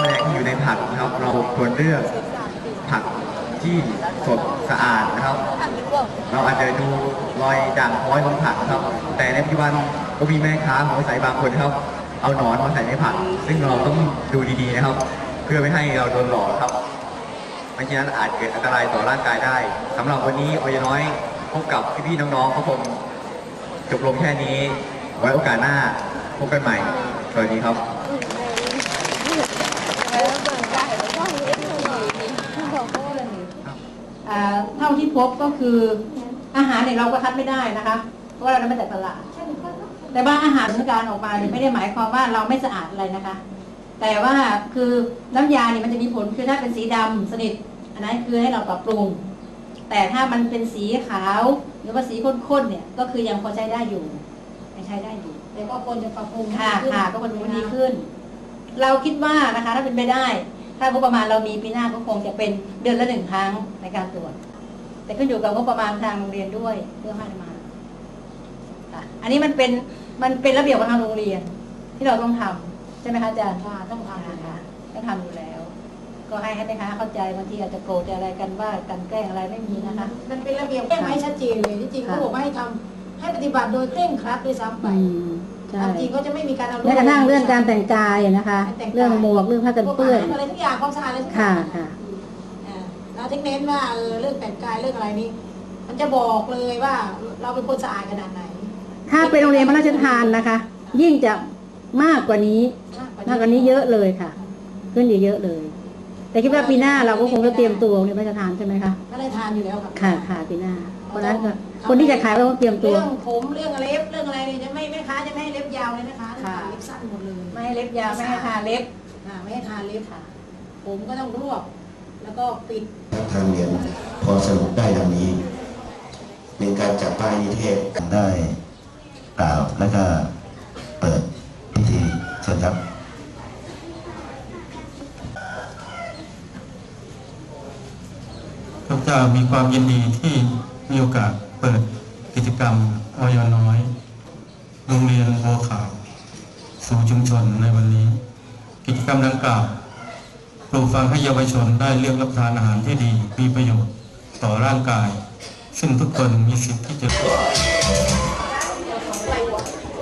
แมลงที่อยู่ในผักนะครับ เราควรเลือกผักที่สดสะอาดนะครับ เราอาจจะดูรอยด่างพร้อยของผักนะครับ แต่ในปัจจุบันก็มีแม่ค้าหัวใสบางคนนะครับ เอาหนอนมาใส่ในผัก ซึ่งเราต้องดูดีๆนะครับ เพื่อไม่ให้เราโดนหลอกครับไม่เช่นนั้นอาจเกิดอันตรายต่อร่างกายได้สำหรับวันนี้ออยน้อยพบกับพี่ๆน้องๆเขาคงจบลงแค่นี้ ไว้โอกาสหน้าพบกันใหม่สวัสดีครับ อ่า เท่าที่พบก็คืออาหารเนี่ยเราก็คัดไม่ได้นะคะเพราะว่าเราได้มาจากตลาดแต่ว่าอาหารที่การออกมาเนี่ยไม่ได้หมายความว่าเราไม่สะอาดอะไรนะคะ แต่ว่าคือน้ำยาเนี่ยมันจะมีผลคือถ้าเป็นสีดำสนิทอันนั้นคือให้เราปรับปรุง แต่ถ้ามันเป็นสีขาวหรือว่าสีข้นๆเนี่ยก็คือยังพอใช้ได้อยู่ยังใช้ได้อยู่แต่ก็ควรจะปรับปรุงค่ะให้ดีขึ้นค่ะก็มันดีขึ้น เราคิดว่านะคะ ถ้าเป็นไปได้ ถ้างบประมาณเรามีปีหน้าก็คงจะเป็นเดือนละหนึ่งครั้งในการตรวจ แต่ขึ้นอยู่กับงบประมาณทางโรงเรียนด้วยเรื่องให้มาค่ะอันนี้มันเป็นมันเป็นระเบียบของทางโรงเรียน ที่เราต้องทำใช่ไหมคะอาจารย์ค่ะต้องทำอยู่ค่ะค่ะต้องทำอยู่แล้ว ก็ให้ให้แม่ค้าเข้าใจบางทีอาจจะโกรธจะอะไรกันว่ากันแกล้งอะไรไม่มีนะคะมันเป็นระเบียบแจ้งมาให้ชัดเจนเลยที่จริงค่ะเขาบอกว่าให้ทำให้ปฏิบัติโดยเคร่งครัดด้วยซ้ำไป ใช่ตามจริงเขาจะไม่มีการเอาแม้กระทั่งเรื่องการแต่งกายอะนะคะเรื่องหมวกเรื่องผ้ากันเปื้อน พวกอาหารอะไรทุกอย่างความสะอาดอะไรทุกอย่าค่ะงค่ะ อ่าเราถึงเน้นว่าเออเรื่องแต่งกายเรื่องอะไรนี้ มันจะบอกเลยว่าเราเป็นคนสะอาดขนาดไหนถ้าเป็นโรงเรียนพระราชทานนะคะ ยิ่งจะมากกว่านี้ มากกว่านี้เยอะเลยค่ะ ขึ้นเยอะๆเลย แต่คิดว่าปีหน้าเราก็คงจะเตรียมตัวโรงเรียนพระราชทานใช่ไหมคะก็ได้ทานอยู่แล้วค่ะ ค่ะค่ะปีหน้า เพราะฉะนั้นก็คนที่จะขายก็ต้องเตรียมตัว เรื่องผมเรื่องเล็บเรื่องอะไรเนี่ยจะไม่แม่ค้าจะไม่ให้เล็บยาวเลยนะคะค่ะ เล็บสั้นหมดเลยไม่ให้เล็บยาวไม่ให้ทาเล็บอ่าไม่ให้ทาเล็บค่ะ ผมก็ต้องรวบ แล้วก็ปิด ทางเรียนพอสรุปได้ดังนี้หนึ่งการจับป้ายนิเทศได้กล่าวและก็เปิดพิธีเชิญครับ ข้าพเจ้ามีความยินดีที่ มีโอกาสเปิดกิจกรรมออยน้อย โรงเรียนโพขาว สู่ชุมชนในวันนี้ กิจกรรมดังกล่าวปลูกฝังให้เยาวชนได้เลือกรับประทานอาหารที่ดี มีประโยชน์ต่อร่างกาย ซึ่งทุกคนมีสิทธิ์ที่จะ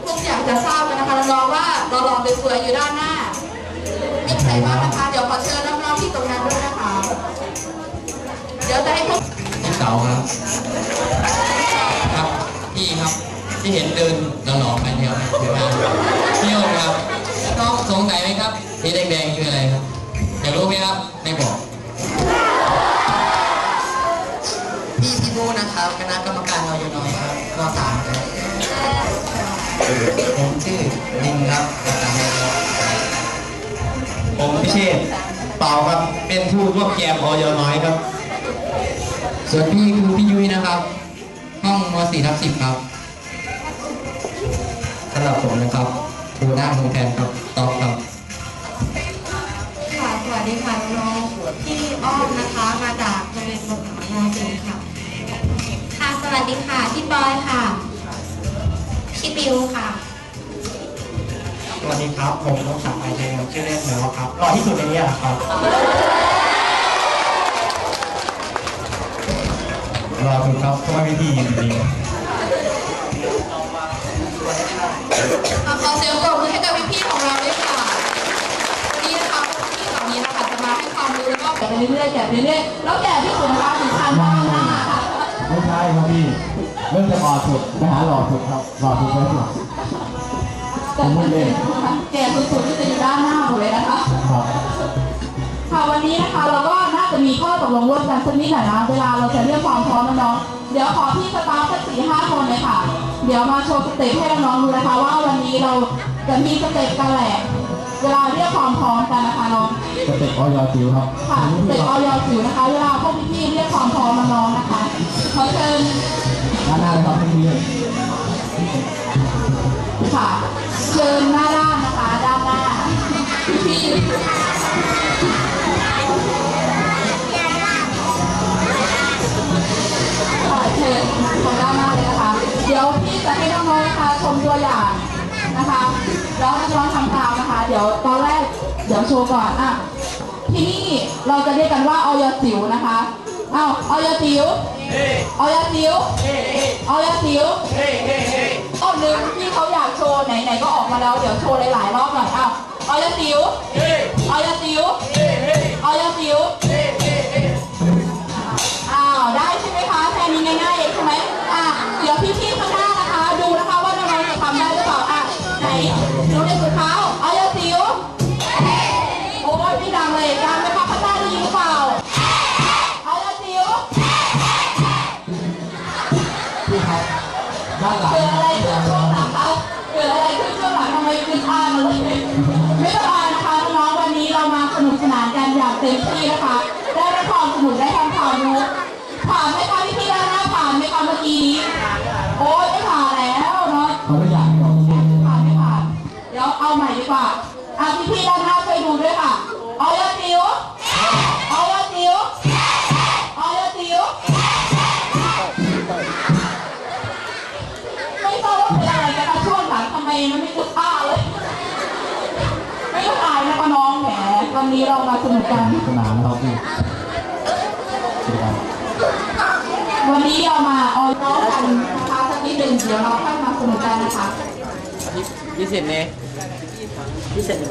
ทุกอยางจะทราบกันนะคะน้องว่าเราลองไปเฟืออยู่ด้านหน้ามีใครบ้างนะคะ เดี๋ยวขอเชิญน้องๆที่ตรงนั้นด้วยนะคะ เดี๋ยวจะให้พวก เต๋าครับ ครับพี่ครับที่เห็นเดินหล่อๆไปเที่ยวเที่ยวเที่ยวครับแล้วน้องสงสัยไหมครับที่แดงๆคืออะไรครับอยากรู้ไหมครับไม่บอกพี่พี่บูนะครับคณะกรรมการเราอยู่น้อยครับมสามครับผมชื่อลิงครับผมพิเชษเปาครับเป็นผู้ร่วมแกมออยน้อยครับ ส่วนพี่คือพี่ยุ้ยนะครับ ห้องม .4 ทับ10 ครับสำหรับผมนะครับครูหน้ามือแทนครับตอบครับค่ะสวัสดีค่ะน้องๆที่อ้อมนะคะมาจากโรงเรียนบนเขามสีค่ะ ค่ะสวัสดีค่ะพี่บอยค่ะพี่บิวค่ะสวัสดีครับ ผมน้องศักดิ์ไอเทนชื่อเล่นแมวครับหล่อที่สุดในนี้อะครับ รอสุดครับเพราะว่าวิธีจริงขอเสียงปรบมือให้กับพี่ๆของเราด้วยค่ะ วันนี้นะคะพี่เหล่านี้นะคะจะมาให้ความรู้แล้วก็แจกไปเรื่อยๆแจกไปเรื่อยๆแล้วแจกที่สุดนะคะถึงพันบ้างนะคะไม่ใช่ครับพี่ เริ่มจากหล่อสุดไปหาหล่อสุดครับหล่อสุดไปสุดผมพูดเล่นแจกสุดๆที่จะอยู่ด้านหน้าหมดเลยนะคะ ครับค่ะวันนี้นะคะเราก็น่าจะ มีข้อตกลงร่วมกันสักนิดหน่อยนะ เวลาเราจะเรียกความพร้อมน้องๆเดี๋ยวขอพี่สตาฟสักสี่ห้าคนเลยค่ะ เดี๋ยวมาโชว์สเต็ปให้น้องๆดูนะคะ ว่าวันนี้เราจะมีสเต็ปกันแหละ เวลาเรียกความพร้อมกันนะคะน้องสเต็ปออยอจิ๋วครับค่ะสเต็ปออยจิ๋วนะคะ เวลาพวกพี่ๆเรียกความพร้อมน้องๆนะคะขอเชิญด้านหน้าเลยครับพี่ค่ะเชิญหน้าด้านนะคะด้านหน้าพี่ จะให้น้องๆนะคะชมตัวอย่างนะคะแล้วน้องทำตามนะคะ เดี๋ยวตอนแรกเดี๋ยวโชว์ก่อนอะที่นี่เราจะเรียกกันว่าออยสิวนะคะอ้าวออยสิวออยสิวออยสิวรอบหนึ่งที่เขาอยากโชว์ไหนๆก็ออกมาแล้วเดี๋ยวโชว์หลายๆรอบหน่อยอ้าวออยสิวออยสิวออยสิวะไหนหนูในสุดเท้าออยสิวโอ้ยพี่ดังเลยดังไหมคะข้างหน้าได้ยินหรือเปล่าเอาละจิ๋วพี่ครับด้านหลังเกิดอะไรขึ้นช่วงหลังคะเกิดอะไรขึ้นช่วงหลังทำไมขึ้นอ้างมาเลยไม่ต้องอายนะคะน้องๆวันนี้เรามาสนุกสนานกันอย่างเต็มที่นะคะได้รับความสนุกได้ เดี๋ยวเอาใหม่ดีกว่าอะพี่พี่ๆด้านหน้าช่วยดูด้วยค่ะเอาละจิ๋วเอาละจิ๋วเอาละจิ๋วไม่ทราบว่าเป็นอะไรกันคะช่วงหลังทำไมมันไม่กึกอ้าเลย ไม่ต้องอายนะคะน้องแหมวันนี้เรามาสนุกกันสนามนะครับพี่กิจกรรมวันนี้เรามาออยน้องกันนะคะสักนิดหนึ่งเดี๋ยวเราค่อยมาสนุกกันนะคะ พิเศษเนี่ย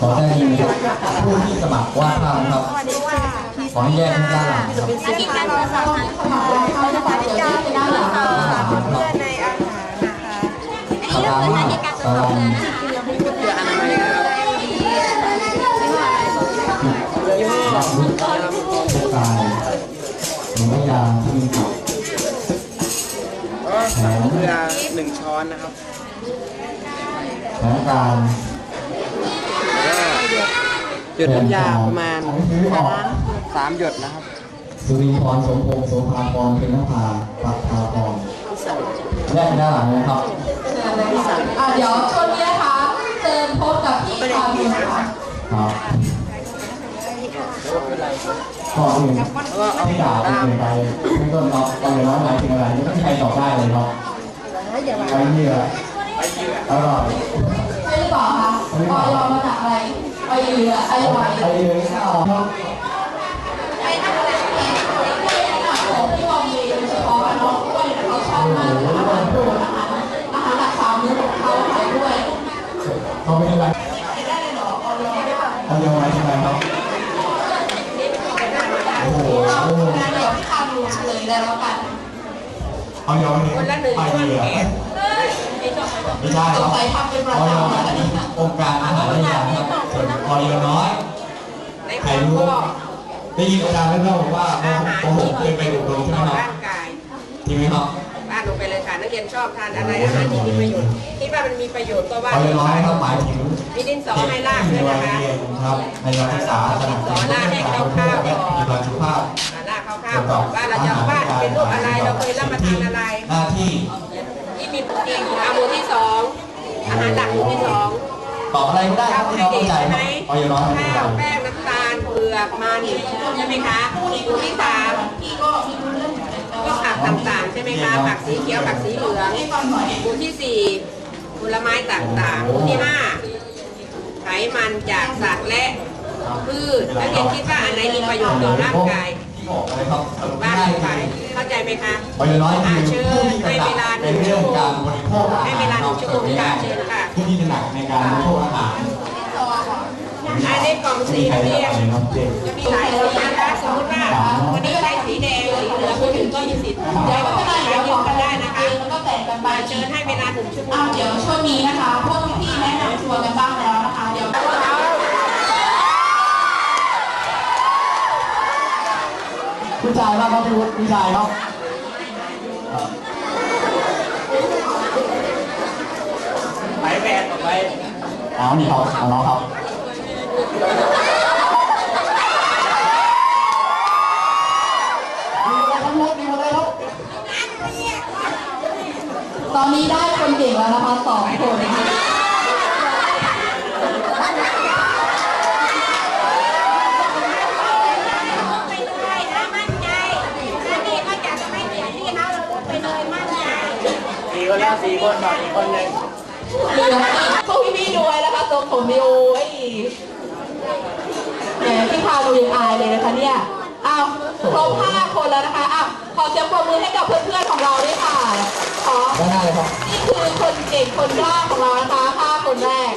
ขอได้ยินผู้ที่สมัครวาดภาพนะครับ ขอให้แยกให้ด้านหลังครับอันนี้การสมัครเข้าจะฝากเดี๋ยวนี้ไปด้านหลังตารางครับตารางว่าตารางรับวุฒิทุกกายหรือว่ายาที่มีขับแผนเกลือหนึ่งช้อนนะครับ แผนการหยดน้ำยาประมาณอันนี้คือออกสามหยดนะครับ สุริพรสมพงษ์โสภาพรเป็นนภาปัตภาพรแยกด้านหลังนะครับเชิญเลยค่ะอะเดี๋ยวช่วงนี้นะคะเชิญพบกับพี่คาบินค่ะครับก่อนอื่นที่ด่าเป็นเกินไปไม่ต้นครับตอนเรียนร้อยหมายถึงอะไรไม่มีใครตอบได้เลยครับไปเหยื่ อร่อยใช่หรือเปล่าคะออยมาจากอะไรออยเหลืออร่อยไปเหยื่อข้าวครับของที่เรามีโดยเฉพาะน้องกล้วยเนี่ยเขาชอบมากอาหารโปรดอาหารอาหารหลักสามมื้อของเขาขายด้วยเขาไม่ได้ไรเอายังไงทำไมครับโอ้โหงั้นเดี๋ยวพี่คาบินเฉลยเลยแล้วกันเอายังไงไปเหยื่อ ไม่ใช่สคงรับสัยทำเป็นประออยจำเป็นองค์การอาหารและยาครับส่วนออยน้อยใครรู้ได้ยินอาจารย์เล่าบอกว่าโอ้โหเคยไปอบรมใช่ไหมครับร่างกายจริงไหมครับ บ้านลงไปเลยค่ะนักเรียนชอบทานอะไรอาหารที่มีประโยชน์คิดว่ามันมีประโยชน์ก็ว่าออยน้อยครับหมายถึงมีดินสอให้ลากในด้วยวันะยคะ เรียนครับในการศึกษาขนาดนี้และมีการสุขภาพ ลากคร่าวๆก่อนว่าเราจะวาดเป็นรูปอะไรเราเคยรับประทานอะไรหน้าที่ ที่มีโปรตีนอาหมูที่สองอาหารหลักหมู่ที่สองตอบอะไรก็ได้คข้ารัวบที่ไข่เราเด็เข้ากใจใช่ไหมครับออยน้อยเป็นข้าวไรแป้งน้ำตาลเปลือกมันใช่ไหมคะหมู่ที่สามก็ผักต่างๆใช่ไหมคะผักสีเขียวผักสีเหลืองหมู่ที่สี่ผลไม้ต่างๆหมู่ที่ห้าไขมันจากสัตว์และพืชนักเรียนคิดว่าอันไหนมีประโยชน์ต่อร่างกายที่ บอกอะไรครับสรุปบ้านง่ายไปคือเข้าใจไหมคะออยน้อยอ่าคือเชิผู้ญที่ให้กำเวลัลางหในนึ่งเรื่ชั่อวงโมการงบริโภคอาหารให้เวลาหนึ่งชั่วโมงค่ะเชิญค่ะผู้ที่ถนัดในการบริโภคอาหารอันนี้กล่องสีใครนักจะเรียนอะไรครับเจ๊จะมีหลายสีนะคะสมมติว่าวันนี้ใช้สีแดงสีเหลืองคนอื่นก็มีสิทธิ์เดี๋ยวก็ได้เดี๋ยวยืมกันได้นะคะแล้วก็แบ่งกันไปเชิญให้เวลาหนึ่งชั่วโมอ้างวเดี๋ยวช่วงนี้นะคะพวกพี่ๆแนะนำตัวกันบ้างแล้วนะคะ เดี๋ยว ผู้ชายบ้างครับพี่วุฒิผู้ชายครับไปแบนออกไปเอานี่เขาเอาน้องครับตอนนี้ได้คนเก่งแล้วนะคะสองคน ไปเลยนะมั่นใจถ้าดีก็จะไม่เสียที่นะเราไปเลยมั่นใจ สี่ คนแล้วสี่คนต่ออีกคนหนึ่งเหลืองพวกพี่ๆด้วยนะคะทรงผมดิโอ้ยแหมพี่พาดูยังอายเลยนะคะเนี่ยอ้าวครบห้าคนแล้วนะคะอ้าวขอเสียงปรบมือให้กับเพื่อนๆของเราด้วยค่ะขอด้านหน้าเลยครับนี่คือคนเก่งคนกล้าของเรานะคะห้าคนแรก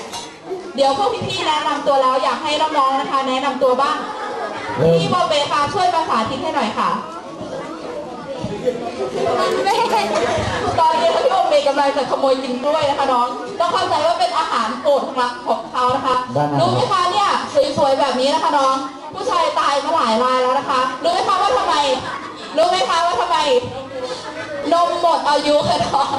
เดี๋ยวพวกพี่ๆแนะนำตัวแล้วอยากให้น้องๆนะคะ แนะนำตัวบ้างพี่บอเบค่ะช่วยภาษาทิศให้หน่อยค่ะตอน กำลังจะขโมยกินกล้วยนะคะน้องต้องเข้าใจว่าเป็นอาหารโปรดของของเขานะคะด้านหน้ารู้ไหมคะเนี่ยสวยๆแบบนี้นะคะน้อง ผู้ชายตายมาหลายรายแล้วนะคะ รู้ไหมคะว่าทำไม รู้ไหมคะว่าทำไม นมหมดอายุค่ะน้อง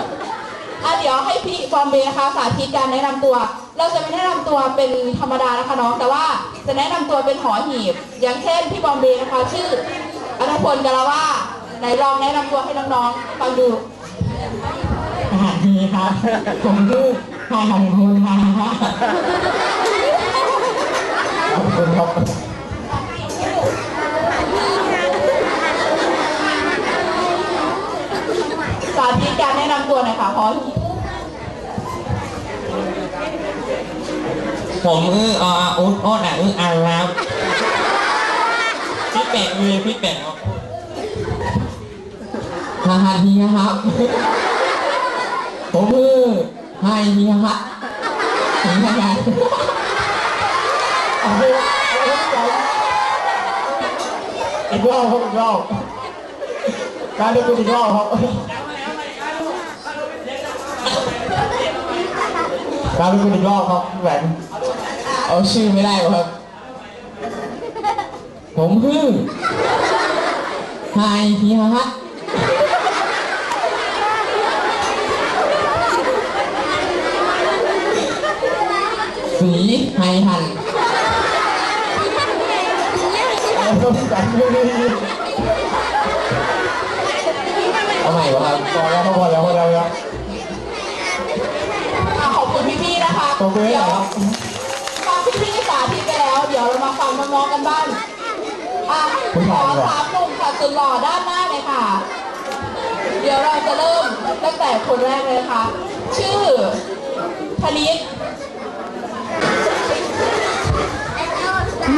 อะเดี๋ยวให้พี่บอมเบย์นะคะสาธิตการแนะนำตัว เราจะไม่แนะนำตัวเป็นธรรมดานะคะน้อง แต่ว่าจะแนะนำตัวเป็นหอหีบ อย่างเช่นพี่บอมเบย์นะคะ ชื่ออนุพลกาลาว่าไหนลองแนะนำตัวให้น้องๆฟังดูสวัส ดีครับ ผมชื่อพายหันพูนค่ะขอบคุณครับสาธิตการแนะนำตัวหน่อยค่ะหอผมคืออออุดอ้นอะอึอันครับพี่เป็ดมีพี่เป็ดครับฮาฮาทีนะครับ ผมคือไฮทีครับถึงขนาดเอาไปอีกรอบครับอีกรอบการได้เป็นอีกรอบครับการได้เป็นอีกรอบครับแหวนเอาชื่อไม่ได้ครับ ผมคือไฮพีฮัท สีไฮฮันเอาใหม่วะครับพอแล้วพอแล้วพอแล้วครับอะขอบคุณพี่ๆนะคะขอบคุณครับเดี๋ยวฟังพี่ๆสาธิตไปแล้ว เดี๋ยวเรามาฟังน้องๆกันบ้างอะขอสามหนุ่มค่ะสุดหล่อด้านหน้าเลยค่ะ เดี๋ยวเราจะเริ่มตั้งแต่คนแรกเลยนะคะ ชื่อธนิต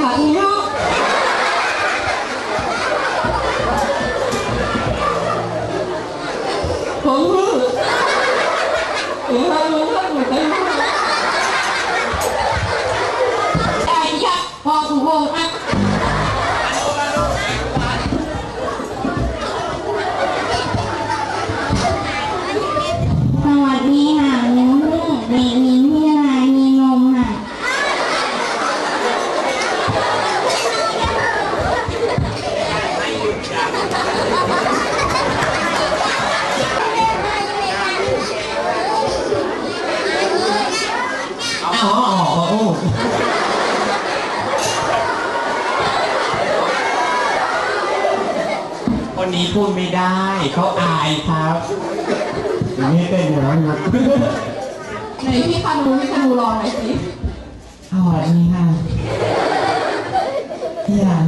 หลังยอกผม นนี้พูดไม่ได้เขาอายครับอย่างนี้เต้นอยู่แล้วครับไหนพี่คานูพี่คานูลองหน่อยสิสวัสดีค่ะอย่าง